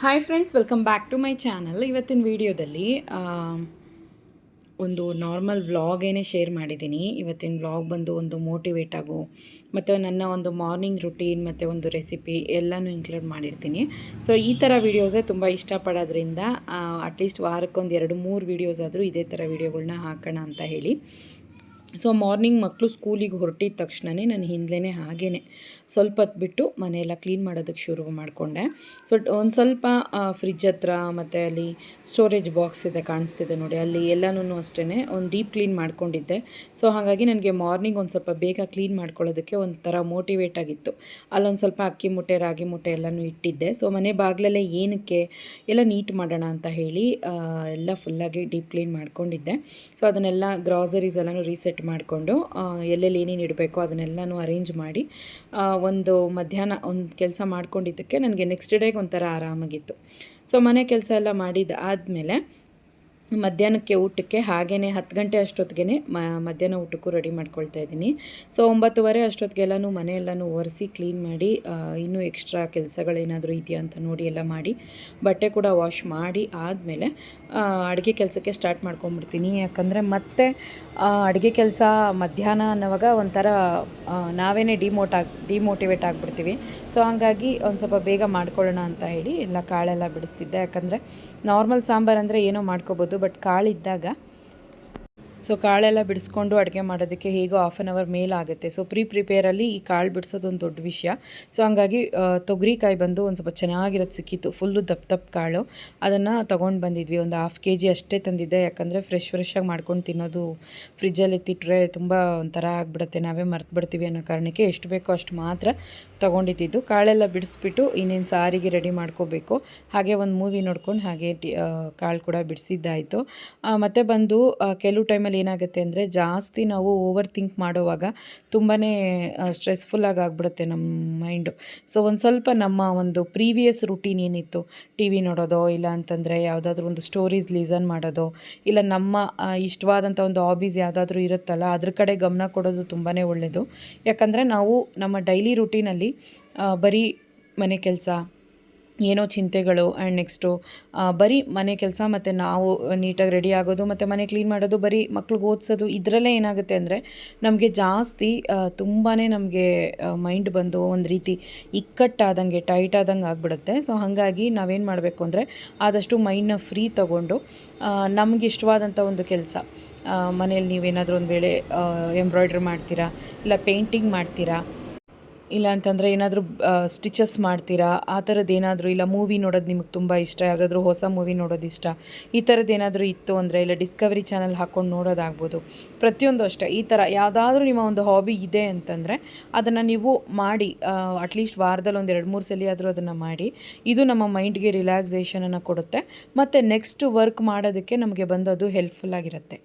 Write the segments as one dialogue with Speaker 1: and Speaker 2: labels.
Speaker 1: Hi friends welcome back to my channel ಇವತ್ತಿನ ವಿಡಿಯೋದಲ್ಲಿ ಒಂದು ನಾರ್ಮಲ್ ವ್ಲಾಗೇನೆ ಶೇರ್ ಮಾಡಿದ್ದೀನಿ ಇವತ್ತಿನ ವ್ಲಾಗ್ ಬಂದು ಒಂದು ಮೋಟಿವೇಟ್ ಆಗೋ, ಮತ್ತು ನನ್ನ ಒಂದು ಮಾರ್ನಿಂಗ್ ರುಟೀನ್ ಮತ್ತು ಒಂದು ರೆಸಿಪಿ ಎಲ್ಲನೂ ಇನ್ಕ್ಲೂಡ್ ಮಾಡಿರ್ತೀನಿ. ಸೊ ಈ ಥರ ವೀಡಿಯೋಸೇ ತುಂಬ ಇಷ್ಟಪಡೋದ್ರಿಂದ ಅಟ್ಲೀಸ್ಟ್ ವಾರಕ್ಕೊಂದು ಎರಡು ಮೂರು ವೀಡಿಯೋಸ್ ಆದರೂ ಇದೇ ಥರ ವೀಡಿಯೋಗಳನ್ನ ಹಾಕೋಣ ಅಂತ ಹೇಳಿ. ಸೊ ಮಾರ್ನಿಂಗ್ ಮಕ್ಕಳು ಸ್ಕೂಲಿಗೆ ಹೊರಟಿದ ತಕ್ಷಣವೇ ನಾನು ಹಿಂದ್ಲೇ ಹಾಗೇ ಸ್ವಲ್ಪ ಹೊತ್ತು ಬಿಟ್ಟು ಮನೆಯೆಲ್ಲ ಕ್ಲೀನ್ ಮಾಡೋದಕ್ಕೆ ಶುರು ಮಾಡಿಕೊಂಡೆ. ಸೊ ಒಂದು ಸ್ವಲ್ಪ ಫ್ರಿಜ್ ಹತ್ರ ಮತ್ತು ಅಲ್ಲಿ ಸ್ಟೋರೇಜ್ ಬಾಕ್ಸ್ ಇದೆ ಕಾಣಿಸ್ತಿದೆ ನೋಡಿ. ಅಲ್ಲಿ ಎಲ್ಲನೂ ಅಷ್ಟೇ ಒಂದು ಡೀಪ್ ಕ್ಲೀನ್ ಮಾಡ್ಕೊಂಡಿದ್ದೆ. ಸೊ ಹಾಗಾಗಿ ನನಗೆ ಮಾರ್ನಿಂಗ್ ಒಂದು ಸ್ವಲ್ಪ ಬೇಗ ಕ್ಲೀನ್ ಮಾಡ್ಕೊಳ್ಳೋದಕ್ಕೆ ಒಂಥರ ಮೋಟಿವೇಟ್ ಆಗಿತ್ತು. ಅಲ್ಲೊಂದು ಸ್ವಲ್ಪ ಅಕ್ಕಿ ಮುಟ್ಟೆ, ರಾಗಿ ಮುಟ್ಟೆ ಎಲ್ಲನೂ ಇಟ್ಟಿದ್ದೆ. ಸೊ ಮನೆ ಬಾಗಿಲಲ್ಲೇ ಏನಕ್ಕೆ ಎಲ್ಲ ನೀಟ್ ಮಾಡೋಣ ಅಂತ ಹೇಳಿ ಎಲ್ಲ ಫುಲ್ಲಾಗಿ ಡೀಪ್ ಕ್ಲೀನ್ ಮಾಡ್ಕೊಂಡಿದ್ದೆ. ಸೊ ಅದನ್ನೆಲ್ಲ ಗ್ರಾಸರೀಸ್ ಎಲ್ಲನೂ ರೀಸೆಟ್ ಮಾಡಿಕೊಂಡು ಎಲ್ಲೆಲ್ಲಿ ಏನೇನು ಇಡಬೇಕು ಅದನ್ನೆಲ್ಲನೂ ಅರೇಂಜ್ ಮಾಡಿ ಒಂದು ಮಧ್ಯಾಹ್ನ ಒಂದು ಕೆಲಸ ಮಾಡ್ಕೊಂಡಿದ್ದಕ್ಕೆ ನನಗೆ ನೆಕ್ಸ್ಟ್ ಡೇಗೆ ಒಂಥರ ಆರಾಮಾಗಿತ್ತು. ಸೊ ಮನೆ ಕೆಲಸ ಎಲ್ಲ ಮಾಡಿದ ಆದಮೇಲೆ ಮಧ್ಯಾಹ್ನಕ್ಕೆ ಊಟಕ್ಕೆ ಹಾಗೇ ಹತ್ತು ಗಂಟೆ ಅಷ್ಟೊತ್ತಿಗೆ ಮಧ್ಯಾಹ್ನ ಊಟಕ್ಕೂ ರೆಡಿ ಮಾಡ್ಕೊಳ್ತಾ ಇದ್ದೀನಿ. ಸೊ ಒಂಬತ್ತುವರೆ ಅಷ್ಟೊತ್ತಿಗೆಲ್ಲನೂ ಮನೆ ಎಲ್ಲನೂ ಒರೆಸಿ ಕ್ಲೀನ್ ಮಾಡಿ ಇನ್ನೂ ಎಕ್ಸ್ಟ್ರಾ ಕೆಲಸಗಳೇನಾದರೂ ಇದೆಯಾ ಅಂತ ನೋಡಿ ಎಲ್ಲ ಮಾಡಿ, ಬಟ್ಟೆ ಕೂಡ ವಾಶ್ ಮಾಡಿ ಆದಮೇಲೆ ಅಡುಗೆ ಕೆಲಸಕ್ಕೆ ಸ್ಟಾರ್ಟ್ ಮಾಡ್ಕೊಂಬಿಡ್ತೀನಿ ಯಾಕಂದರೆ ಮತ್ತೆ ಅಡುಗೆ ಕೆಲಸ ಮಧ್ಯಾಹ್ನ ಅನ್ನೋವಾಗ ಒಂಥರ ನಾವೇ ಡಿಮೋಟ್ ಆಗಿ ಡಿಮೋಟಿವೇಟ್ ಆಗಿಬಿಡ್ತೀವಿ. ಸೊ ಹಂಗಾಗಿ ಒಂದು ಸ್ವಲ್ಪ ಬೇಗ ಮಾಡ್ಕೊಳ್ಳೋಣ ಅಂತ ಹೇಳಿ ಎಲ್ಲ ಕಾಳೆಲ್ಲ ಬಿಡಿಸ್ತಿದ್ದೆ. ಯಾಕಂದರೆ ನಾರ್ಮಲ್ ಸಾಂಬಾರು ಅಂದರೆ ಏನೋ ಮಾಡ್ಕೋಬೋದು ಬಟ್ ಕಾಳಿದ್ದಾಗ ಸೊ ಕಾಳೆಲ್ಲ ಬಿಡಿಸ್ಕೊಂಡು ಅಡುಗೆ ಮಾಡೋದಕ್ಕೆ ಹೇಗೋ ಹಾಫ್ ಆನ್ ಅವರ್ ಮೇಲಾಗುತ್ತೆ ಸೊ ಪ್ರೀ ಪ್ರಿಪೇರಲ್ಲಿ ಈ ಕಾಳು ಬಿಡಿಸೋದು ಒಂದು ದೊಡ್ಡ ವಿಷಯ. ಸೊ ಹಂಗಾಗಿ ತೊಗರಿಕಾಯಿ ಬಂದು ಒಂದು ಸ್ವಲ್ಪ ಚೆನ್ನಾಗಿರೋದು ಸಿಕ್ಕಿತ್ತು. ಫುಲ್ಲು ದಪ್ಪ ದಪ್ಪ ಕಾಳು. ಅದನ್ನು ತೊಗೊಂಡು ಬಂದಿದ್ವಿ. ಒಂದು ಹಾಫ್ ಕೆ ಜಿ ಅಷ್ಟೇ ತಂದಿದ್ದೆ. ಯಾಕಂದರೆ ಫ್ರೆಶ್ ಫ್ರೆಶ್ಶಾಗಿ ಮಾಡ್ಕೊಂಡು ತಿನ್ನೋದು ಫ್ರಿಜ್ಜಲ್ಲಿ ಎತ್ತಿಟ್ರೆ ತುಂಬ ಒಂಥರ ಆಗಿಬಿಡುತ್ತೆ. ನಾವೇ ಮರ್ತು ಬಿಡ್ತೀವಿ ಅನ್ನೋ ಕಾರಣಕ್ಕೆ ಎಷ್ಟು ಬೇಕೋ ಅಷ್ಟು ಮಾತ್ರ ತೊಗೊಂಡಿದ್ದು ಕಾಳೆಲ್ಲ ಬಿಡಿಸ್ಬಿಟ್ಟು ಇನ್ನೇನು ಸಾರಿಗೆ ರೆಡಿ ಮಾಡ್ಕೋಬೇಕು. ಹಾಗೆ ಒಂದು ಮೂವಿ ನೋಡ್ಕೊಂಡು ಹಾಗೆ ಕಾಳು ಕೂಡ ಬಿಡಿಸಿದ್ದಾಯಿತು. ಮತ್ತು ಬಂದು ಕೆಲವು ಟೈಮಲ್ಲಿ ಏನಾಗುತ್ತೆ ಅಂದರೆ ಜಾಸ್ತಿ ನಾವು ಓವರ್ ಥಿಂಕ್ ಮಾಡುವಾಗ ತುಂಬಾ ಸ್ಟ್ರೆಸ್ಫುಲ್ಲಾಗಿ ಆಗ್ಬಿಡುತ್ತೆ ನಮ್ಮ ಮೈಂಡು ಸೊ ಒಂದು ಸ್ವಲ್ಪ ನಮ್ಮ ಒಂದು ಪ್ರೀವಿಯಸ್ ರುಟೀನ್ ಏನಿತ್ತು ಟಿ ವಿ ನೋಡೋದೋ, ಇಲ್ಲ ಅಂತಂದರೆ ಯಾವುದಾದ್ರೂ ಒಂದು ಸ್ಟೋರೀಸ್ ಲಿಸನ್ ಮಾಡೋದೋ, ಇಲ್ಲ ನಮ್ಮ ಇಷ್ಟವಾದಂಥ ಒಂದು ಹಾಬೀಸ್ ಯಾವುದಾದ್ರೂ ಇರುತ್ತಲ್ಲ, ಅದ್ರ ಕಡೆ ಗಮನ ಕೊಡೋದು ತುಂಬಾ ಒಳ್ಳೆಯದು ಯಾಕಂದರೆ ನಾವು ನಮ್ಮ ಡೈಲಿ ರುಟೀನಲ್ಲಿ ಬರೀ ಮನೆ ಕೆಲಸ ಏನೋ ಚಿಂತೆಗಳು ಆ್ಯಂಡ್ ನೆಕ್ಸ್ಟು ಬರೀ ಮನೆ ಕೆಲಸ ಮತ್ತು ನಾವು ನೀಟಾಗಿ ರೆಡಿ ಆಗೋದು ಮತ್ತು ಮನೆ ಕ್ಲೀನ್ ಮಾಡೋದು ಬರೀ ಮಕ್ಳಿಗೆ ಓದಿಸೋದು ಇದರಲ್ಲೇ ಏನಾಗುತ್ತೆ ಅಂದರೆ ನಮಗೆ ಜಾಸ್ತಿ ತುಂಬಾ ನಮಗೆ ಮೈಂಡ್ ಬಂದು ಒಂದು ರೀತಿ ಇಕ್ಕಟ್ಟಾದಂಗೆ ಟೈಟ್ ಆದಂಗೆ ಆಗಿಬಿಡುತ್ತೆ. ಸೊ ಹಾಗಾಗಿ ನಾವೇನು ಮಾಡಬೇಕು ಅಂದರೆ ಆದಷ್ಟು ಮೈಂಡ್ನ ಫ್ರೀ ತಗೊಂಡು ನಮಗೆ ಇಷ್ಟವಾದಂಥ ಒಂದು ಕೆಲಸ ಮನೇಲಿ ನೀವೇನಾದರೂ ಒಂದು ವೇಳೆ ಎಂಬ್ರಾಯ್ಡ್ರಿ ಮಾಡ್ತೀರಾ ಇಲ್ಲ ಪೇಂಟಿಂಗ್ ಮಾಡ್ತೀರಾ ಇಲ್ಲ ಅಂತಂದರೆ ಏನಾದರೂ ಸ್ಟಿಚಸ್ ಮಾಡ್ತೀರಾ? ಆ ಥರದ್ದು ಏನಾದರೂ, ಇಲ್ಲ ಮೂವಿ ನೋಡೋದು ನಿಮಗೆ ತುಂಬ ಇಷ್ಟ, ಯಾವುದಾದ್ರೂ ಹೊಸ ಮೂವಿ ನೋಡೋದು ಇಷ್ಟ? ಈ ಥರದ್ದು ಏನಾದರೂ ಇತ್ತು ಅಂದರೆ, ಇಲ್ಲ ಡಿಸ್ಕವರಿ ಚಾನಲ್ ಹಾಕ್ಕೊಂಡು ನೋಡೋದಾಗ್ಬೋದು. ಪ್ರತಿಯೊಂದು ಅಷ್ಟೇ, ಈ ಥರ ಯಾವುದಾದ್ರೂ ನಿಮ್ಮ ಒಂದು ಹಾಬಿ ಇದೆ ಅಂತಂದರೆ, ಅದನ್ನು ನೀವು ಮಾಡಿ ಅಟ್ಲೀಸ್ಟ್ ವಾರದಲ್ಲಿ ಒಂದು ಎರಡು ಮೂರು ಸಲ ಆದರೂ ಅದನ್ನು ಮಾಡಿ, ಇದು ನಮ್ಮ ಮೈಂಡ್ಗೆ ರಿಲ್ಯಾಕ್ಸೇಷನನ್ನು ಕೊಡುತ್ತೆ. ಮತ್ತು ನೆಕ್ಸ್ಟ್ ವರ್ಕ್ ಮಾಡೋದಕ್ಕೆ ನಮಗೆ ಬಂದು ಅದು ಹೆಲ್ಪ್ಫುಲ್ ಆಗಿರುತ್ತೆ.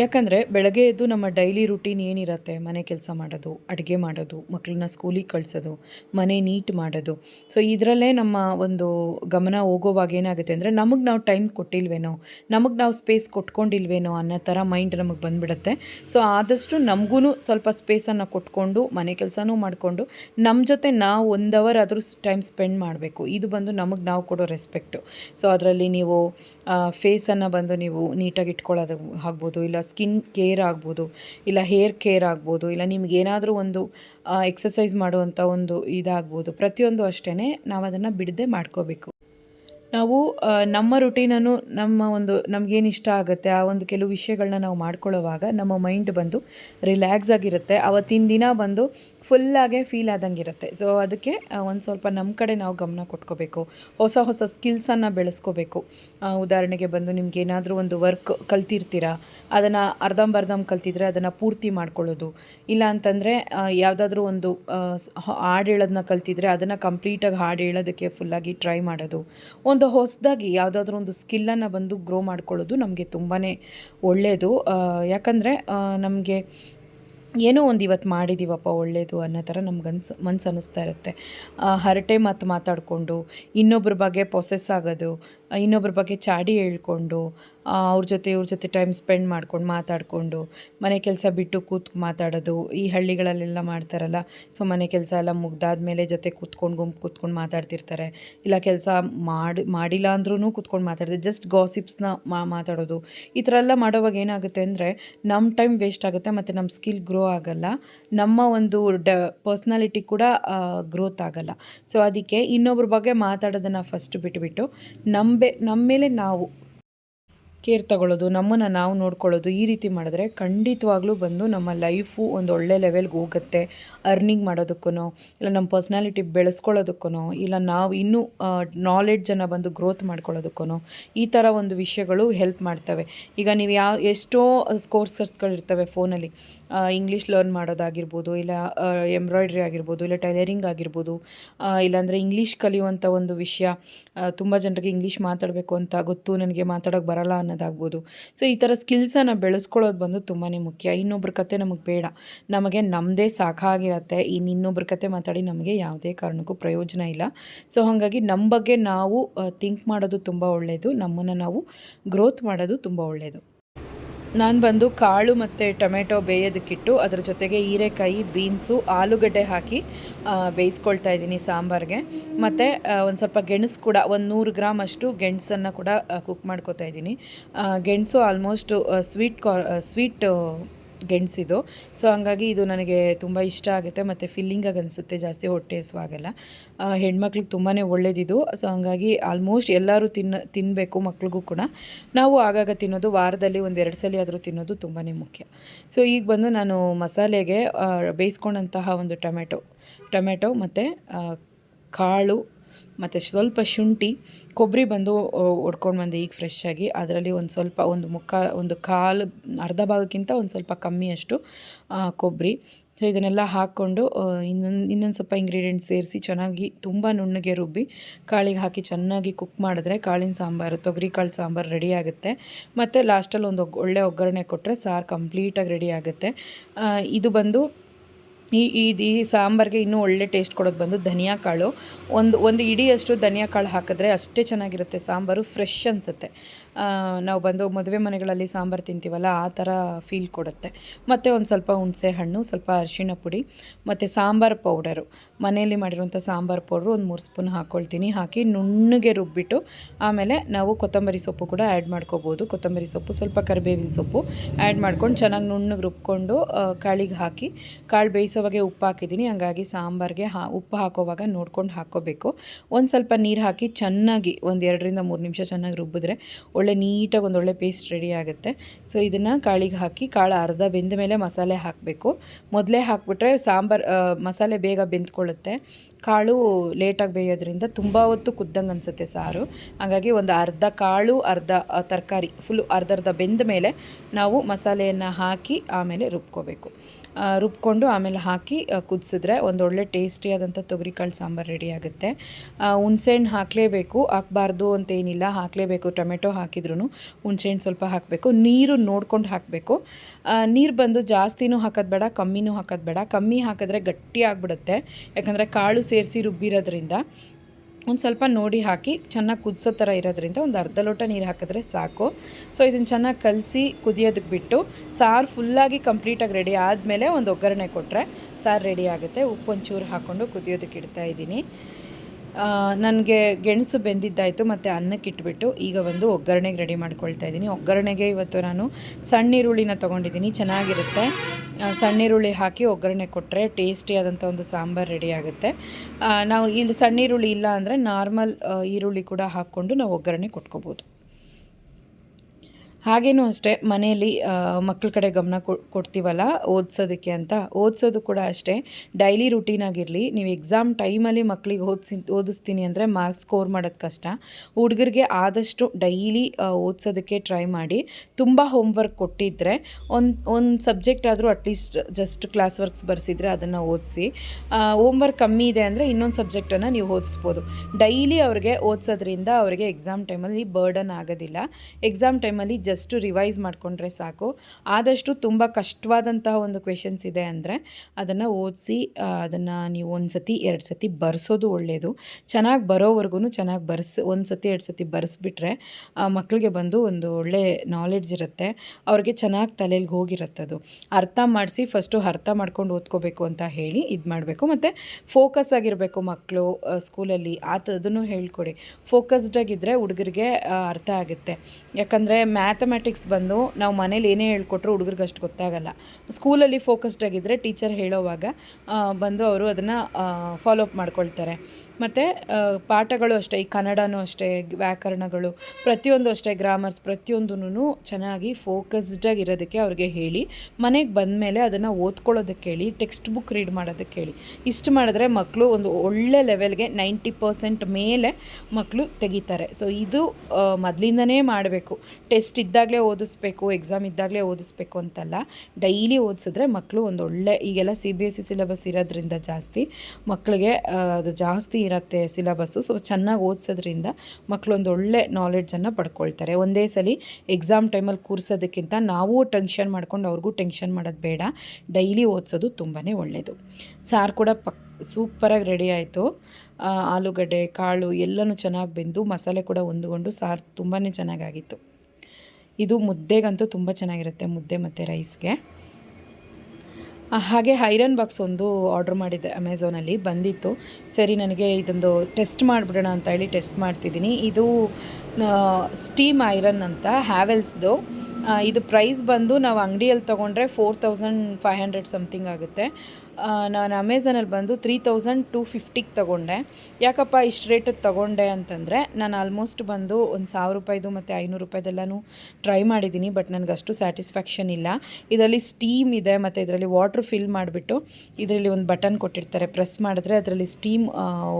Speaker 1: ಯಾಕಂದರೆ ಬೆಳಗ್ಗೆ ಎದ್ದು ನಮ್ಮ ಡೈಲಿ ರುಟೀನ್ ಏನಿರುತ್ತೆ? ಮನೆ ಕೆಲಸ ಮಾಡೋದು, ಅಡುಗೆ ಮಾಡೋದು ಮಕ್ಕಳನ್ನ ಸ್ಕೂಲಿಗೆ ಕಳಿಸೋದು, ಮನೆ ನೀಟ್ ಮಾಡೋದು. ಸೊ ಇದರಲ್ಲೇ ನಮ್ಮ ಒಂದು ಗಮನ ಹೋಗೋವಾಗ ಏನಾಗುತ್ತೆ ಅಂದರೆ ನಮಗೆ ನಾವು ಟೈಮ್ ಕೊಟ್ಟಿಲ್ವೇನೋ, ನಮಗೆ ನಾವು ಸ್ಪೇಸ್ ಕೊಟ್ಕೊಂಡಿಲ್ವೇನೋ ಅನ್ನೋ ಥರ ಮೈಂಡ್ ನಮಗೆ ಬಂದುಬಿಡುತ್ತೆ. ಸೊ ಆದಷ್ಟು ನಮಗೂ ಸ್ವಲ್ಪ ಸ್ಪೇಸನ್ನು ಕೊಟ್ಕೊಂಡು, ಮನೆ ಕೆಲಸನೂ ಮಾಡಿಕೊಂಡು ನಮ್ಮ ಜೊತೆ ನಾವು ಒಂದು ಅವರ್ ಆದರೂ ಟೈಮ್ ಸ್ಪೆಂಡ್ ಮಾಡಬೇಕು. ಇದು ಬಂದು ನಮಗೆ ನಾವು ಕೊಡೋ ರೆಸ್ಪೆಕ್ಟು ಸೊ ಅದರಲ್ಲಿ ನೀವು ಫೇಸನ್ನು ಬಂದು ನೀವು ನೀಟಾಗಿ ಇಟ್ಕೊಳ್ಳೋದು ಆಗ್ಬೋದು, ಇಲ್ಲ ಸ್ಕಿನ್ ಕೇರ್ ಆಗ್ಬೋದು, ಇಲ್ಲ ಹೇರ್ ಕೇರ್ ಆಗ್ಬೋದು, ಇಲ್ಲ ನಿಮ್ಗೆ ಏನಾದರೂ ಒಂದು ಎಕ್ಸಸೈಸ್ ಮಾಡುವಂಥ ಒಂದು ಇದಾಗ್ಬೋದು, ಪ್ರತಿಯೊಂದು ಅಷ್ಟೇ ನಾವು ಅದನ್ನು ಬಿಡದೆ ಮಾಡ್ಕೋಬೇಕು. ನಾವು ನಮ್ಮ ರುಟೀನನ್ನು ನಮ್ಮ ಒಂದು ನಮಗೇನು ಇಷ್ಟ ಆಗುತ್ತೆ, ಆ ಒಂದು ಕೆಲವು ವಿಷಯಗಳನ್ನ ನಾವು ಮಾಡ್ಕೊಳ್ಳೋವಾಗ ನಮ್ಮ ಮೈಂಡ್ ಬಂದು ರಿಲ್ಯಾಕ್ಸ್ ಆಗಿರುತ್ತೆ, ಅವತ್ತಿನ ದಿನ ಬಂದು ಫುಲ್ಲಾಗೆ ಫೀಲ್ ಆದಂಗೆ ಇರುತ್ತೆ ಸೊ ಅದಕ್ಕೆ ಒಂದು ಸ್ವಲ್ಪ ನಮ್ಮ ಕಡೆ ನಾವು ಗಮನ ಕೊಟ್ಕೋಬೇಕು, ಹೊಸ ಹೊಸ ಸ್ಕಿಲ್ಸನ್ನು ಬೆಳೆಸ್ಕೋಬೇಕು. ಉದಾಹರಣೆಗೆ ಬಂದು ನಿಮ್ಗೆ ಏನಾದರೂ ಒಂದು ವರ್ಕ್ ಕಲ್ತಿರ್ತೀರಾ ಅದನ್ನು ಅರ್ಧಂಬರ್ಧಂ ಕಲ್ತಿದ್ರೆ ಅದನ್ನು ಪೂರ್ತಿ ಮಾಡ್ಕೊಳ್ಳೋದು. ಇಲ್ಲ ಅಂತಂದರೆ ಯಾವುದಾದ್ರೂ ಒಂದು ಹಾಡು ಹೇಳೋದನ್ನ ಕಲ್ತಿದ್ರೆ ಅದನ್ನು ಕಂಪ್ಲೀಟಾಗಿ ಹಾಡು ಹೇಳೋದಕ್ಕೆ ಫುಲ್ಲಾಗಿ ಟ್ರೈ ಮಾಡೋದು. ಒಂದು ಹೊಸದಾಗಿ ಯಾವುದಾದ್ರೂ ಒಂದು ಸ್ಕಿಲ್ಲನ್ನು ಬಂದು ಗ್ರೋ ಮಾಡ್ಕೊಳ್ಳೋದು ನಮಗೆ ತುಂಬಾ ಒಳ್ಳೆಯದು ಯಾಕಂದರೆ ನಮಗೆ ಏನೋ ಒಂದು ಇವತ್ತು ಮಾಡಿದ್ದೀವಪ್ಪ ಒಳ್ಳೇದು ಅನ್ನೋ ಥರ ನಮ್ಗೆ ಅನ್ಸ್, ಮನ್ಸು ಅನ್ನಿಸ್ತಾ ಇರುತ್ತೆ. ಹರಟೆ ಮಾತು ಮಾತಾಡಿಕೊಂಡು, ಇನ್ನೊಬ್ರ ಬಗ್ಗೆ ಪ್ರೊಸೆಸ್ ಆಗೋದು ಇನ್ನೊಬ್ಬರ ಬಗ್ಗೆ ಚಾಡಿ ಹೇಳ್ಕೊಂಡು ಅವ್ರ ಜೊತೆ, ಇವ್ರ ಜೊತೆ ಟೈಮ್ ಸ್ಪೆಂಡ್ ಮಾಡ್ಕೊಂಡು ಮಾತಾಡಿಕೊಂಡು, ಮನೆ ಕೆಲಸ ಬಿಟ್ಟು ಕೂತ್ ಮಾತಾಡೋದು, ಈ ಹಳ್ಳಿಗಳಲ್ಲೆಲ್ಲ ಮಾಡ್ತಾರಲ್ಲ ಸೊ ಮನೆ ಕೆಲಸ ಎಲ್ಲ ಮುಗ್ದಾದ್ಮೇಲೆ ಜೊತೆ ಕೂತ್ಕೊಂಡು ಗುಂಪು ಕೂತ್ಕೊಂಡು ಮಾತಾಡ್ತಿರ್ತಾರೆ. ಇಲ್ಲ ಕೆಲಸ ಮಾಡಿ, ಮಾಡಿಲ್ಲ ಅಂದ್ರೂ ಕೂತ್ಕೊಂಡು ಮಾತಾಡ್ತಾರೆ. ಜಸ್ಟ್ ಗಾಸಿಪ್ಸ್ನ ಮಾತಾಡೋದು. ಈ ಥರ ಎಲ್ಲ ಮಾಡೋವಾಗ ಏನಾಗುತ್ತೆ ಅಂದರೆ ನಮ್ಮ ಟೈಮ್ ವೇಸ್ಟ್ ಆಗುತ್ತೆ ಮತ್ತು ನಮ್ಮ ಸ್ಕಿಲ್ ಗ್ರೋ ಆಗಲ್ಲ. ನಮ್ಮ ಒಂದು ಡ ಪರ್ಸ್ನಾಲಿಟಿ ಕೂಡ ಗ್ರೋತ್ ಆಗಲ್ಲ. ಸೊ ಅದಕ್ಕೆ ಇನ್ನೊಬ್ರ ಬಗ್ಗೆ ಮಾತಾಡೋದನ್ನು ಫಸ್ಟ್ ಬಿಟ್ಬಿಟ್ಟು ನಂಬೆ ನಮ್ಮ ಮೇಲೆ ನಾವು ಕೇರ್ ತಗೊಳ್ಳೋದು, ನಮ್ಮನ್ನು ನಾವು ನೋಡ್ಕೊಳ್ಳೋದು ಈ ರೀತಿ ಮಾಡಿದ್ರೆ ಖಂಡಿತವಾಗ್ಲೂ ಬಂದು ನಮ್ಮ ಲೈಫು ಒಂದು ಒಳ್ಳೆ ಲೆವೆಲ್ಗೆ ಹೋಗುತ್ತೆ. ಅರ್ನಿಂಗ್ ಮಾಡೋದಕ್ಕೂ ಇಲ್ಲ ನಮ್ಮ ಪರ್ಸ್ನಾಲಿಟಿ ಬೆಳೆಸ್ಕೊಳ್ಳೋದಕ್ಕೂ ಇಲ್ಲ ನಾವು ಇನ್ನೂ ನಾಲೆಡ್ಜನ್ನು ಬಂದು ಗ್ರೋತ್ ಮಾಡ್ಕೊಳ್ಳೋದಕ್ಕೂ ಈ ಥರ ಒಂದು ವಿಷಯಗಳು ಹೆಲ್ಪ್ ಮಾಡ್ತವೆ. ಈಗ ನೀವು ಯಾವ, ಎಷ್ಟೋ ಕೋರ್ಸ್ಗಳಿರ್ತವೆ ಫೋನಲ್ಲಿ. ಇಂಗ್ಲೀಷ್ ಲರ್ನ್ ಮಾಡೋದಾಗಿರ್ಬೋದು, ಇಲ್ಲ ಎಂಬ್ರಾಯ್ಡ್ರಿ ಆಗಿರ್ಬೋದು, ಇಲ್ಲ ಟೈಲರಿಂಗ್ ಆಗಿರ್ಬೋದು ಇಲ್ಲಾಂದರೆ ಇಂಗ್ಲೀಷ್ ಕಲಿಯುವಂಥ ಒಂದು ವಿಷಯ ತುಂಬ ಜನರಿಗೆ ಇಂಗ್ಲೀಷ್ ಮಾತಾಡಬೇಕು ಅಂತ ಗೊತ್ತು, ನನಗೆ ಮಾತಾಡೋಕ್ಕೆ ಬರಲ್ಲ ಅನ್ನೋದಾಗ್ಬೋದು. ಸೊ ಈ ಥರ ಸ್ಕಿಲ್ಸನ್ನು ಬೆಳೆಸ್ಕೊಳ್ಳೋದು ಬಂದು ತುಂಬಾ ಮುಖ್ಯ. ಇನ್ನೊಬ್ರ ಕತೆ ನಮಗೆ ಬೇಡ. ನಮಗೆ ನಮ್ಮದೇ ಸಾಕಾಗಿರತ್ತೆ. ಇನ್ನು ಇನ್ನೊಬ್ರ ಕತೆ ಮಾತಾಡಿ ನಮಗೆ ಯಾವುದೇ ಕಾರಣಕ್ಕೂ ಪ್ರಯೋಜನ ಇಲ್ಲ. ಸೊ ಹಾಗಾಗಿ ನಮ್ಮ ಬಗ್ಗೆ ನಾವು ಥಿಂಕ್ ಮಾಡೋದು ತುಂಬ ಒಳ್ಳೆಯದು ನಮ್ಮನ್ನು ನಾವು ಗ್ರೋತ್ ಮಾಡೋದು ತುಂಬ ಒಳ್ಳೆಯದು ನಾನು ಬಂದು ಕಾಳು ಮತ್ತು ಟೊಮೆಟೊ ಬೇಯೋದಕ್ಕಿಟ್ಟು ಅದರ ಜೊತೆಗೆ ಹೀರೆಕಾಯಿ, ಬೀನ್ಸು, ಆಲೂಗಡ್ಡೆ ಹಾಕಿ ಬೇಯಿಸ್ಕೊಳ್ತಾ ಇದ್ದೀನಿ ಸಾಂಬಾರಿಗೆ. ಮತ್ತು ಒಂದು ಸ್ವಲ್ಪ ಗೆಣಸು ಕೂಡ ಒಂದು ನೂರು ಗ್ರಾಮ್ ಅಷ್ಟು ಗೆಣಸನ್ನು ಕೂಡ ಕುಕ್ ಮಾಡ್ಕೋತಾ ಇದ್ದೀನಿ. ಗೆಣಸು ಆಲ್ಮೋಸ್ಟ್ ಸ್ವೀಟ್ ಕಾ ಸ್ವೀಟ್ ಗೆಣಸಿದು. ಸೊ ಹಂಗಾಗಿ ಇದು ನನಗೆ ತುಂಬ ಇಷ್ಟ ಆಗುತ್ತೆ. ಮತ್ತು ಫಿಲ್ಲಿಂಗಾಗಿ ಅನಿಸುತ್ತೆ ಜಾಸ್ತಿ ಹೊಟ್ಟೆ ಹಸುವಾಗಲ್ಲ. ಹೆಣ್ಮಕ್ಳಿಗೆ ತುಂಬಾ ಒಳ್ಳೆಯದಿದು ಸೊ ಹಂಗಾಗಿ ಆಲ್ಮೋಸ್ಟ್ ಎಲ್ಲರೂ ತಿನ್ನ ತಿನ್ನಬೇಕು ಮಕ್ಳಿಗೂ ಕೂಡ. ನಾವು ಆಗಾಗ ತಿನ್ನೋದು ವಾರದಲ್ಲಿ ಒಂದು ಎರಡು ಸಲ ಆದರೂ ತಿನ್ನೋದು ತುಂಬಾ ಮುಖ್ಯ. ಸೊ ಈಗ ಬಂದು ನಾನು ಮಸಾಲೆಗೆ ಬೇಯಿಸ್ಕೊಂಡಂತಹ ಒಂದು ಟೊಮೆಟೊ ಟೊಮೆಟೊ ಮತ್ತು ಕಾಳು ಮತ್ತು ಸ್ವಲ್ಪ ಶುಂಠಿ ಕೊಬ್ಬರಿ ಬಂದು ಒಡ್ಕೊಂಡು ಬಂದೆ ಈಗ ಫ್ರೆಶ್ ಆಗಿ. ಅದರಲ್ಲಿ ಒಂದು ಸ್ವಲ್ಪ ಒಂದು ಮುಖ ಒಂದು ಕಾಲು, ಅರ್ಧ ಭಾಗಕ್ಕಿಂತ ಒಂದು ಸ್ವಲ್ಪ ಕಮ್ಮಿ ಅಷ್ಟು ಕೊಬ್ಬರಿ ಸೊ ಇದನ್ನೆಲ್ಲ ಹಾಕ್ಕೊಂಡು ಇನ್ನೊಂದು ಇನ್ನೊಂದು ಸ್ವಲ್ಪ ಇಂಗ್ರೀಡಿಯೆಂಟ್ಸ್ ಸೇರಿಸಿ ಚೆನ್ನಾಗಿ ತುಂಬ ನುಣ್ಣಗೆ ರುಬ್ಬಿ, ಕಾಳಿಗೆ ಹಾಕಿ ಚೆನ್ನಾಗಿ ಕುಕ್ ಮಾಡಿದ್ರೆ ಕಾಳಿನ ಸಾಂಬಾರು ತೊಗರಿ ಕಾಳು ಸಾಂಬಾರು ರೆಡಿ ಆಗುತ್ತೆ. ಮತ್ತು ಲಾಸ್ಟಲ್ಲಿ ಒಂದು ಒಳ್ಳೆ ಒಗ್ಗರಣೆ ಕೊಟ್ಟರೆ ಸಾರು ಕಂಪ್ಲೀಟಾಗಿ ರೆಡಿ ಆಗುತ್ತೆ. ಇದು ಬಂದು ಈ ಇದು ಈ ಸಾಂಬಾರಿಗೆ ಇನ್ನೂ ಒಳ್ಳೆ ಟೇಸ್ಟ್ ಕೊಡೋದು ಬಂದು ಧನಿಯಾ ಕಾಳು. ಒಂದು ಒಂದು ಇಡಿಯಷ್ಟು ಧನಿಯಾ ಕಾಳು ಹಾಕಿದ್ರೆ ಅಷ್ಟೇ ಚೆನ್ನಾಗಿರುತ್ತೆ ಸಾಂಬಾರು ಫ್ರೆಶ್ ಅನಿಸುತ್ತೆ. ನಾವು ಬಂದು ಮದುವೆ ಮನೆಗಳಲ್ಲಿ ಸಾಂಬಾರು ತಿಂತೀವಲ್ಲ, ಆ ಥರ ಫೀಲ್ ಕೊಡುತ್ತೆ. ಮತ್ತು ಒಂದು ಸ್ವಲ್ಪ ಹುಣಸೆ ಹಣ್ಣು, ಸ್ವಲ್ಪ ಅರಿಶಿಣ ಪುಡಿ, ಮತ್ತು ಸಾಂಬಾರು ಪೌಡರು. ಮನೆಯಲ್ಲಿ ಮಾಡಿರುವಂಥ ಸಾಂಬಾರು ಪೌಡ್ರು ಒಂದು ಮೂರು ಸ್ಪೂನ್ ಹಾಕ್ಕೊಳ್ತೀನಿ ಹಾಕಿ ನುಣ್ಣಗೆ ರುಬ್ಬಿಟ್ಟು, ಆಮೇಲೆ ನಾವು ಕೊತ್ತಂಬರಿ ಸೊಪ್ಪು ಕೂಡ ಆ್ಯಡ್ ಮಾಡ್ಕೋಬೋದು. ಕೊತ್ತಂಬರಿ ಸೊಪ್ಪು, ಸ್ವಲ್ಪ ಕರಿಬೇವಿನ ಸೊಪ್ಪು ಆ್ಯಡ್ ಮಾಡ್ಕೊಂಡು ಚೆನ್ನಾಗಿ ನುಣ್ಣಗೆ ರುಬ್ಕೊಂಡು ಕಾಳಿಗೆ ಹಾಕಿ, ಕಾಳು ಬೇಯಿಸೋವಾಗೆ ಉಪ್ಪು ಹಾಕಿದ್ದೀನಿ. ಹಂಗಾಗಿ ಸಾಂಬಾರಿಗೆ ಹಾ, ಉಪ್ಪು ಹಾಕೋವಾಗ ನೋಡ್ಕೊಂಡು ಹಾಕ್ಕೋಬೇಕು ಒಂದು ಸ್ವಲ್ಪ ನೀರು ಹಾಕಿ ಚೆನ್ನಾಗಿ ಒಂದು ಎರಡರಿಂದ ಮೂರು ನಿಮಿಷ ಚೆನ್ನಾಗಿ ರುಬ್ಬಿದ್ರೆ ನೀಟಾಗಿ ಒಂದೊಳ್ಳೆ ಒಳ್ಳೆ ಪೇಸ್ಟ್ ರೆಡಿ ಆಗುತ್ತೆ. ಸೊ ಇದನ್ನು ಕಾಳಿಗೆ ಹಾಕಿ ಕಾಳು ಅರ್ಧ ಬೆಂದ ಮೇಲೆ ಮಸಾಲೆ ಹಾಕಬೇಕು. ಮೊದಲೇ ಹಾಕಿಬಿಟ್ರೆ ಸಾಂಬಾರು ಮಸಾಲೆ ಬೇಗ ಬೆಂದ್ಕೊಳ್ಳುತ್ತೆ. ಕಾಳು ಲೇಟಾಗಿ ಬೇಯೋದ್ರಿಂದ ತುಂಬ ಹೊತ್ತು ಕುದ್ದಂಗೆ ಅನಿಸುತ್ತೆ ಸಾರು. ಹಾಗಾಗಿ ಒಂದು ಅರ್ಧ ಕಾಳು, ಅರ್ಧ ತರಕಾರಿ ಫುಲ್ಲು ಅರ್ಧ ಅರ್ಧ ಬೆಂದ ಮೇಲೆ ನಾವು ಮಸಾಲೆಯನ್ನು ಹಾಕಿ ಆಮೇಲೆ ರುಬ್ಕೋಬೇಕು. ರುಬ್ಕೊಂಡು ಆಮೇಲೆ ಹಾಕಿ ಕುದಿಸಿದ್ರೆ ಒಂದು ಒಳ್ಳೆ ಟೇಸ್ಟಿಯಾದಂಥ ತೊಗರಿಕಾಳು ಸಾಂಬಾರು ರೆಡಿ ಆಗುತ್ತೆ. ಹುಣಸೆಹಣ್ಣು ಹಾಕಲೇಬೇಕು, ಹಾಕಬಾರ್ದು ಅಂತ ಏನಿಲ್ಲ ಹಾಕಲೇಬೇಕು, ಟೊಮೆಟೊ ಹಾಕಿದ್ರೂ ಹುಣಸೆಹಣ್ಣು ಸ್ವಲ್ಪ ಹಾಕಬೇಕು, ನೀರು ನೋಡ್ಕೊಂಡು ಹಾಕಬೇಕು. ನೀರು ಬಂದು ಜಾಸ್ತಿನೂ ಹಾಕೋದು ಬೇಡ, ಕಮ್ಮಿನೂ ಹಾಕೋದು ಬೇಡ. ಕಮ್ಮಿ ಹಾಕಿದ್ರೆ ಗಟ್ಟಿ ಆಗಿಬಿಡುತ್ತೆ, ಯಾಕಂದರೆ ಕಾಳು ಸೇರಿಸಿ ರುಬ್ಬಿರೋದ್ರಿಂದ ಒಂದು ಸ್ವಲ್ಪ ನೋಡಿ ಹಾಕಿ, ಚೆನ್ನಾಗಿ ಕುದಿಸೋ ಥರ ಇರೋದ್ರಿಂದ ಒಂದು ಅರ್ಧ ಲೋಟ ನೀರು ಹಾಕಿದ್ರೆ ಸಾಕು. ಸೊ ಇದನ್ನು ಚೆನ್ನಾಗಿ ಕಲಸಿ ಕುದಿಯೋದಕ್ಕೆ ಬಿಟ್ಟು, ಸಾರು ಫುಲ್ಲಾಗಿ ಕಂಪ್ಲೀಟಾಗಿ ರೆಡಿ ಆದಮೇಲೆ ಒಂದು ಒಗ್ಗರಣೆ ಕೊಟ್ಟರೆ ಸಾರು ರೆಡಿ ಆಗುತ್ತೆ. ಉಪ್ಪು ಒಂಚೂರು ಹಾಕ್ಕೊಂಡು ಕುದಿಯೋದಕ್ಕೆ ಇಡ್ತಾ ಇದ್ದೀನಿ. ನನಗೆ ಗೆಣಸು ಬೆಂದಿದ್ದಾಯಿತು, ಮತ್ತು ಅನ್ನಕ್ಕೆ ಇಟ್ಬಿಟ್ಟು ಈಗ ಒಂದು ಒಗ್ಗರಣೆಗೆ ರೆಡಿ ಮಾಡ್ಕೊಳ್ತಾ ಇದ್ದೀನಿ. ಒಗ್ಗರಣೆಗೆ ಇವತ್ತು ನಾನು ಸಣ್ಣ ಈರುಳ್ಳಿನ ತೊಗೊಂಡಿದ್ದೀನಿ, ಚೆನ್ನಾಗಿರುತ್ತೆ. ಆ, ಸಣ್ಣ ಈರುಳ್ಳಿ ಹಾಕಿ ಒಗ್ಗರಣೆ ಕೊಟ್ಟರೆ ಟೇಸ್ಟಿಯಾದಂಥ ಒಂದು ಸಾಂಬಾರು ರೆಡಿ ಆಗುತ್ತೆ. ನಾವು ಇಲ್ಲಿ ಸಣ್ಣೀರುಳ್ಳಿ ಇಲ್ಲ ಅಂದರೆ ನಾರ್ಮಲ್ ಈರುಳ್ಳಿ ಕೂಡ ಹಾಕ್ಕೊಂಡು ನಾವು ಒಗ್ಗರಣೆ ಕೊಟ್ಕೋಬೋದು. ಹಾಗೇನೂ ಅಷ್ಟೇ, ಮನೆಯಲ್ಲಿ ಮಕ್ಕಳ ಕಡೆ ಗಮನ ಕೊಡ್ತೀವಲ್ಲ, ಓದಿಸೋದಕ್ಕೆ ಅಂತ. ಓದಿಸೋದು ಕೂಡ ಅಷ್ಟೇ. ಡೈಲಿ ರುಟೀನಾಗಿರಲಿ ನೀವು ಎಕ್ಸಾಮ್ ಟೈಮಲ್ಲಿ ಮಕ್ಕಳಿಗೆ ಓದಿಸಿ ಓದಿಸ್ತೀನಿ ಅಂದರೆ ಮಾರ್ಕ್ಸ್ ಸ್ಕೋರ್ ಮಾಡೋದು ಕಷ್ಟ. ಹುಡುಗರಿಗೆ ಆದಷ್ಟು ಡೈಲಿ ಓದಿಸೋದಕ್ಕೆ ಟ್ರೈ ಮಾಡಿ. ತುಂಬ ಹೋಮ್ವರ್ಕ್ ಕೊಟ್ಟಿದ್ದರೆ ಒಂದು ಒಂದು ಸಬ್ಜೆಕ್ಟ್ ಆದರೂ at least just class works ಬರೆಸಿದ್ರೆ ಅದನ್ನು ಓದಿಸಿ. ಹೋಮ್ವರ್ಕ್ ಕಮ್ಮಿ ಇದೆ ಅಂದರೆ ಇನ್ನೊಂದು ಸಬ್ಜೆಕ್ಟನ್ನು ನೀವು ಓದಿಸ್ಬೋದು. ಡೈಲಿ ಅವ್ರಿಗೆ ಓದಿಸೋದ್ರಿಂದ ಅವರಿಗೆ ಎಕ್ಸಾಮ್ ಟೈಮಲ್ಲಿ ಬರ್ಡನ್ ಆಗೋದಿಲ್ಲ. ಎಕ್ಸಾಮ್ ಟೈಮಲ್ಲಿ ಜಸ್ಟ್ ರಿವೈಸ್ ಮಾಡಿಕೊಂಡ್ರೆ ಸಾಕು. ಆದಷ್ಟು ತುಂಬ ಕಷ್ಟವಾದಂತಹ ಒಂದು ಕ್ವೆಶನ್ಸ್ ಇದೆ ಅಂದರೆ ಅದನ್ನು ಓದಿಸಿ ಅದನ್ನು ನೀವು ಒಂದು ಸತಿ ಎರಡು ಸತಿ ಬರೆಸೋದು ಒಳ್ಳೆಯದು ಚೆನ್ನಾಗಿ ಬರೋವರೆಗೂ ಚೆನ್ನಾಗಿ ಬರ್ಸ್ ಒಂದು ಸತಿ ಎರಡು ಸತಿ ಬರೆಸ್ಬಿಟ್ರೆ ಮಕ್ಕಳಿಗೆ ಬಂದು ಒಂದು ಒಳ್ಳೆ ನಾಲೆಡ್ಜ್ ಇರುತ್ತೆ. ಅವ್ರಿಗೆ ಚೆನ್ನಾಗಿ ತಲೆಯಲ್ಲಿ ಹೋಗಿರುತ್ತೆ ಅದು ಅರ್ಥ ಮಾಡಿಸಿ ಫಸ್ಟು ಅರ್ಥ ಮಾಡ್ಕೊಂಡು ಓದ್ಕೋಬೇಕು ಅಂತ ಹೇಳಿ ಇದು ಮಾಡಬೇಕು. ಮತ್ತು ಫೋಕಸ್ ಆಗಿರಬೇಕು ಮಕ್ಕಳು ಸ್ಕೂಲಲ್ಲಿ ಆ ಥರದನ್ನು ಹೇಳ್ಕೊಡಿ. ಫೋಕಸ್ಡ್ ಆಗಿದ್ದರೆ ಹುಡುಗರಿಗೆ ಅರ್ಥ ಆಗುತ್ತೆ. ಯಾಕಂದರೆ ಮ್ಯಾಥಮೆಟಿಕ್ಸ್ ಬಂದು ನಾವು ಮನೇಲಿ ಏನೇ ಹೇಳ್ಕೊಟ್ರು ಹುಡುಗರಿಗೆ ಅಷ್ಟು ಗೊತ್ತಾಗಲ್ಲ. ಸ್ಕೂಲಲ್ಲಿ ಫೋಕಸ್ಡ್ ಆಗಿದ್ದರೆ ಟೀಚರ್ ಹೇಳೋವಾಗ ಬಂದು ಅವರು ಅದನ್ನು ಫಾಲೋ ಅಪ್ ಮಾಡ್ಕೊಳ್ತಾರೆ. ಮತ್ತು ಪಾಠಗಳು ಅಷ್ಟೇ, ಈ ಕನ್ನಡನೂ ಅಷ್ಟೇ, ವ್ಯಾಕರಣಗಳು, ಪ್ರತಿಯೊಂದು ಅಷ್ಟೇ ಗ್ರಾಮರ್ಸ್ ಪ್ರತಿಯೊಂದೂ ಚೆನ್ನಾಗಿ ಫೋಕಸ್ಡಾಗಿ ಇರೋದಕ್ಕೆ ಅವ್ರಿಗೆ ಹೇಳಿ, ಮನೆಗೆ ಬಂದ ಮೇಲೆ ಅದನ್ನು ಓದ್ಕೊಳ್ಳೋದಕ್ಕೆ ಹೇಳಿ ಟೆಕ್ಸ್ಟ್ ಬುಕ್ ರೀಡ್ ಮಾಡೋದಕ್ಕೆ ಹೇಳಿ. ಇಷ್ಟು ಮಾಡಿದ್ರೆ ಮಕ್ಕಳು ಒಂದು ಒಳ್ಳೆ ಲೆವೆಲ್ಗೆ ನೈಂಟಿ ಪರ್ಸೆಂಟ್ ಮೇಲೆ ಮಕ್ಕಳು ತೆಗಿತಾರೆ. ಸೊ ಇದು ಮೊದಲಿಂದನೇ ಮಾಡಬೇಕು. ಟೆಸ್ಟ್ ಇದ್ದಾಗಲೇ ಓದಿಸ್ಬೇಕು ಎಕ್ಸಾಮ್ ಇದ್ದಾಗಲೇ ಓದಿಸ್ಬೇಕು ಅಂತಲ್ಲ ಡೈಲಿ ಓದಿಸಿದ್ರೆ ಮಕ್ಕಳು ಒಂದು ಒಳ್ಳೆ, ಈಗೆಲ್ಲ C B S C syllabus ಇರೋದ್ರಿಂದ ಜಾಸ್ತಿ ಮಕ್ಕಳಿಗೆ ಅದು ಜಾಸ್ತಿ ಇರುತ್ತೆ ಸಿಲೆಬಸ್ಸು ಸೊ ಚೆನ್ನಾಗಿ ಓದಿಸೋದ್ರಿಂದ ಮಕ್ಕಳು ಒಂದು ಒಳ್ಳೆ ನಾಲೆಡ್ಜನ್ನು ಪಡ್ಕೊಳ್ತಾರೆ. ಒಂದೇ ಸಲ ಎಕ್ಸಾಮ್ ಟೈಮಲ್ಲಿ ಕೂರಿಸೋದಕ್ಕಿಂತ ನಾವು ಟೆನ್ಷನ್ ಮಾಡ್ಕೊಂಡು ಅವ್ರಿಗೂ ಟೆನ್ಷನ್ ಮಾಡೋದು ಬೇಡ. ಡೈಲಿ ಓದಿಸೋದು ತುಂಬಾ ಒಳ್ಳೆಯದು ಸಾರು ಕೂಡ ಪಕ್, ಸೂಪರಾಗಿ ರೆಡಿ ಆಯಿತು. ಆಲೂಗಡ್ಡೆ, ಕಾಳು ಎಲ್ಲನೂ ಚೆನ್ನಾಗಿ ಬೆಂದು ಮಸಾಲೆ ಕೂಡ ಹೊಂದ್ಕೊಂಡು ಸಾರು ತುಂಬಾ ಚೆನ್ನಾಗಾಗಿತ್ತು. ಇದು ಮುದ್ದೆಗಂತೂ ತುಂಬ ಚೆನ್ನಾಗಿರುತ್ತೆ, ಮುದ್ದೆ ಮತ್ತು ರೈಸ್ಗೆ. ಹಾಗೆ ಐರನ್ ಬಾಕ್ಸ್ ಒಂದು ಆರ್ಡ್ರ್ ಮಾಡಿದ್ದೆ ಅಮೆಝಾನಲ್ಲಿ ಬಂದಿತ್ತು. ಸರಿ, ನನಗೆ ಇದೊಂದು ಟೆಸ್ಟ್ ಮಾಡಿಬಿಡೋಣ ಅಂತ ಹೇಳಿ ಟೆಸ್ಟ್ ಮಾಡ್ತಿದ್ದೀನಿ. ಇದು ಸ್ಟೀಮ್ ಐರನ್ ಅಂತ ಹ್ಯಾವೆಲ್ಸ್ದು ಇದು ಪ್ರೈಸ್ ಬಂದು ನಾವು ಅಂಗಡಿಯಲ್ಲಿ ತೊಗೊಂಡ್ರೆ four thousand five hundred something ಆಗುತ್ತೆ. ನಾನು ಅಮೆಝಾನಲ್ಲಿ ಬಂದು ತ್ರೀ ತೌಸಂಡ್ ಟು ಫಿಫ್ಟಿಗೆ ತೊಗೊಂಡೆ. ಯಾಕಪ್ಪ ಇಷ್ಟು ರೇಟಿಗೆ ತೊಗೊಂಡೆ ಅಂತಂದರೆ, ನಾನು ಆಲ್ಮೋಸ್ಟ್ ಬಂದು ಒಂದು ಸಾವಿರ ರೂಪಾಯಿದು ಮತ್ತು ಐನೂರು ರೂಪಾಯಿದೆಲ್ಲನೂ ಟ್ರೈ ಮಾಡಿದ್ದೀನಿ ಬಟ್ ನನಗೆ ಅಷ್ಟು ಸ್ಯಾಟಿಸ್ಫ್ಯಾಕ್ಷನ್ ಇಲ್ಲ. ಇದರಲ್ಲಿ ಸ್ಟೀಮ್ ಇದೆ, ಮತ್ತು ಇದರಲ್ಲಿ ವಾಟ್ರ್ ಫಿಲ್ ಮಾಡಿಬಿಟ್ಟು ಇದರಲ್ಲಿ ಒಂದು ಬಟನ್ ಕೊಟ್ಟಿರ್ತಾರೆ. ಪ್ರೆಸ್ ಮಾಡಿದ್ರೆ ಅದರಲ್ಲಿ ಸ್ಟೀಮ್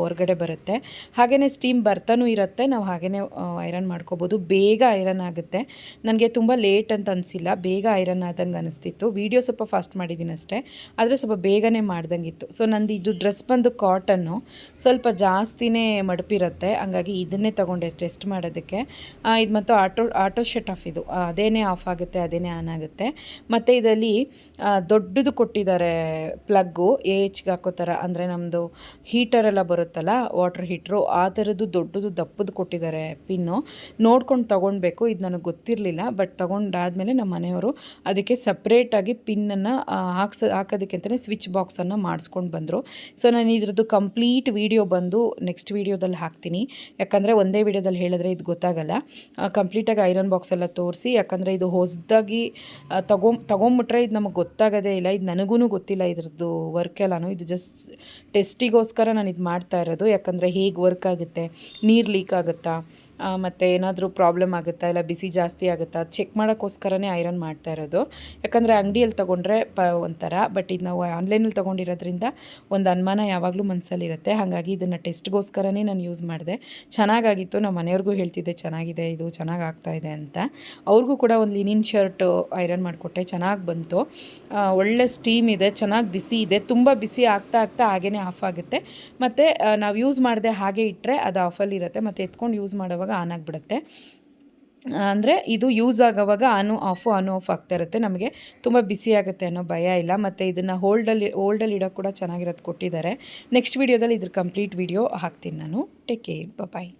Speaker 1: ಹೊರಗಡೆ ಬರುತ್ತೆ. ಹಾಗೆಯೇ ಸ್ಟೀಮ್ ಬರ್ತಾನೂ ಇರುತ್ತೆ, ನಾವು ಹಾಗೆಯೇ ಐರನ್ ಮಾಡ್ಕೋಬೋದು. ಬೇಗ ಐರನ್ ಆಗುತ್ತೆ. ನನಗೆ ತುಂಬ ಲೇಟ್ ಅಂತ ಅನಿಸಿಲ್ಲ. ಬೇಗ ಐರನ್ ಆದಂಗೆ ಅನಿಸ್ತಿತ್ತು. ವೀಡಿಯೋ ಸ್ವಲ್ಪ ಫಾಸ್ಟ್ ಮಾಡಿದ್ದೀನಿ ಅಷ್ಟೇ ಆದರೆ ಸ್ವಲ್ಪ ಬೇಗನೆ ಮಾಡ್ದಂಗಿತ್ತು. ಸೊ ನಂದು ಇದು ಡ್ರೆಸ್ ಬಂದು ಕಾಟನ್ನು ಸ್ವಲ್ಪ ಜಾಸ್ತಿನೇ ಮಡಪಿರುತ್ತೆ. ಹಂಗಾಗಿ ಇದನ್ನೇ ತೊಗೊಂಡೆ ಟೆಸ್ಟ್ ಮಾಡೋದಕ್ಕೆ. ಇದು ಮತ್ತು ಆಟೋ ಆಟೋ ಶಟ್ ಆಫ್ ಇದು. ಅದೇನೇ ಆಫ್ ಆಗುತ್ತೆ, ಅದೇನೇ ಆನ್ ಆಗುತ್ತೆ. ಮತ್ತು ಇದರಲ್ಲಿ ದೊಡ್ಡದು ಕೊಟ್ಟಿದ್ದಾರೆ ಪ್ಲಗ್ಗು ಎಚ್ಗೆ ಹಾಕೋ ಥರ. ಅಂದರೆ ನಮ್ಮದು ಹೀಟರೆಲ್ಲ ಬರುತ್ತಲ್ಲ ವಾಟರ್ ಹೀಟ್ರು ಆ ಥರದ್ದು ದೊಡ್ಡದು ದಪ್ಪದು ಕೊಟ್ಟಿದ್ದಾರೆ ಪಿನ್ನು ನೋಡ್ಕೊಂಡು ತೊಗೊಳ್ಬೇಕು ಇದು ನನಗೆ ಗೊತ್ತಿರಲಿಲ್ಲ. ಬಟ್ ತೊಗೊಂಡಾದ್ಮೇಲೆ ನಮ್ಮ ಮನೆಯವರು ಅದಕ್ಕೆ ಸಪ್ರೇಟಾಗಿ ಪಿನ್ನನ್ನು ಹಾಕ್ಸ, ಹಾಕೋದಕ್ಕೆ ಅಂತಲೇ ಸ್ವಿಚ್ ಬಾಕ್ಸನ್ನು ಮಾಡಿಸ್ಕೊಂಡು ಬಂದರು. ಸೊ, ನಾನು ಇದ್ರದ್ದು ಕಂಪ್ಲೀಟ್ ವಿಡಿಯೋ ಬಂದು ನೆಕ್ಸ್ಟ್ ವೀಡಿಯೋದಲ್ಲಿ ಹಾಕ್ತೀನಿ. ಯಾಕಂದರೆ ಒಂದೇ ವೀಡಿಯೋದಲ್ಲಿ ಹೇಳಿದ್ರೆ ಇದು ಗೊತ್ತಾಗಲ್ಲ. ಕಂಪ್ಲೀಟಾಗಿ ಐರನ್ ಬಾಕ್ಸ್ ಎಲ್ಲ ತೋರಿಸಿ, ಯಾಕಂದರೆ ಇದು ಹೊಸದಾಗಿ ತಗೊ ತೊಗೊಂಬಿಟ್ರೆ ಇದು ನಮಗೆ ಗೊತ್ತಾಗೋದೇ ಇಲ್ಲ. ಇದು ನನಗೂ ಗೊತ್ತಿಲ್ಲ ಇದ್ರದ್ದು ವರ್ಕ್ ಎಲ್ಲನೂ. ಇದು ಜಸ್ಟ್ ಟೆಸ್ಟಿಗೋಸ್ಕರ ನಾನು ಇದು ಮಾಡ್ತಾ ಇರೋದು. ಯಾಕಂದರೆ ಹೇಗೆ ವರ್ಕ್ ಆಗುತ್ತೆ, ನೀರು ಲೀಕ್ ಆಗುತ್ತಾ ಮತ್ತು ಏನಾದರೂ ಪ್ರಾಬ್ಲಮ್ ಆಗುತ್ತಾ ಇಲ್ಲ ಬಿಸಿ ಜಾಸ್ತಿ ಆಗುತ್ತಾ ಚೆಕ್ ಮಾಡೋಕ್ಕೋಸ್ಕರನೇ ಐರನ್ ಮಾಡ್ತಾ ಇರೋದು. ಯಾಕಂದರೆ ಅಂಗಡಿಯಲ್ಲಿ ತೊಗೊಂಡ್ರೆ ಪ, ಒಂಥರ ಬಟ್ ಇದು ನಾವು ಆನ್ಲೈನಲ್ಲಿ ತೊಗೊಂಡಿರೋದ್ರಿಂದ ಒಂದು ಅನುಮಾನ ಯಾವಾಗಲೂ ಮನಸ್ಸಲ್ಲಿರುತ್ತೆ ಹಾಗಾಗಿ ಇದನ್ನು ಟೆಸ್ಟ್ಗೋಸ್ಕರನೇ ನಾನು ಯೂಸ್ ಮಾಡಿದೆ. ಚೆನ್ನಾಗಾಗಿತ್ತು ನಮ್ಮ ಮನೆಯವ್ರಿಗೂ ಹೇಳ್ತಿದ್ದೆ, ಚೆನ್ನಾಗಿದೆ ಇದು, ಚೆನ್ನಾಗಿ ಆಗ್ತಾ ಇದೆ ಅಂತ. ಅವ್ರಿಗೂ ಕೂಡ ಒಂದು ಲಿನಿನ್ ಶರ್ಟ್ ಐರನ್ ಮಾಡಿಕೊಟ್ಟೆ, ಚೆನ್ನಾಗಿ ಬಂತು. ಒಳ್ಳೆ ಸ್ಟೀಮ್ ಇದೆ, ಚೆನ್ನಾಗಿ ಬಿಸಿ ಇದೆ, ತುಂಬ ಬಿಸಿ ಆಗ್ತಾ ಆಗ್ತಾ ಹಾಗೇ ಆಫ್ ಆಗುತ್ತೆ. ಮತ್ತು ನಾವು ಯೂಸ್ ಮಾಡಿದೆ ಹಾಗೆ ಇಟ್ಟರೆ ಅದು ಆಫಲ್ಲಿರುತ್ತೆ ಮತ್ತು ಎತ್ಕೊಂಡು ಯೂಸ್ ಮಾಡೋವಾಗ ಆನ್ ಆಗಿಬಿಡುತ್ತೆ. ಅಂದರೆ ಇದು ಯೂಸ್ ಆಗೋವಾಗ ಆನು, ಆಫು, ಆನು, ಆಫ್ ಆಗ್ತಾ ಇರುತ್ತೆ. ನಮಗೆ ತುಂಬ ಬಿಸಿ ಆಗುತ್ತೆ ಅನ್ನೋ ಭಯ ಇಲ್ಲ. ಮತ್ತು ಇದನ್ನು ಹೋಲ್ಡಲ್ಲಿ ಹೋಲ್ಡಲ್ಲಿ ಇಡೋಕ್ಕೆ ಕೂಡ ಚೆನ್ನಾಗಿರೋದು ಕೊಟ್ಟಿದ್ದಾರೆ. ನೆಕ್ಸ್ಟ್ ವೀಡಿಯೋದಲ್ಲಿ ಇದ್ರ ಕಂಪ್ಲೀಟ್ ವೀಡಿಯೋ ಹಾಕ್ತೀನಿ ನಾನು. Take care bye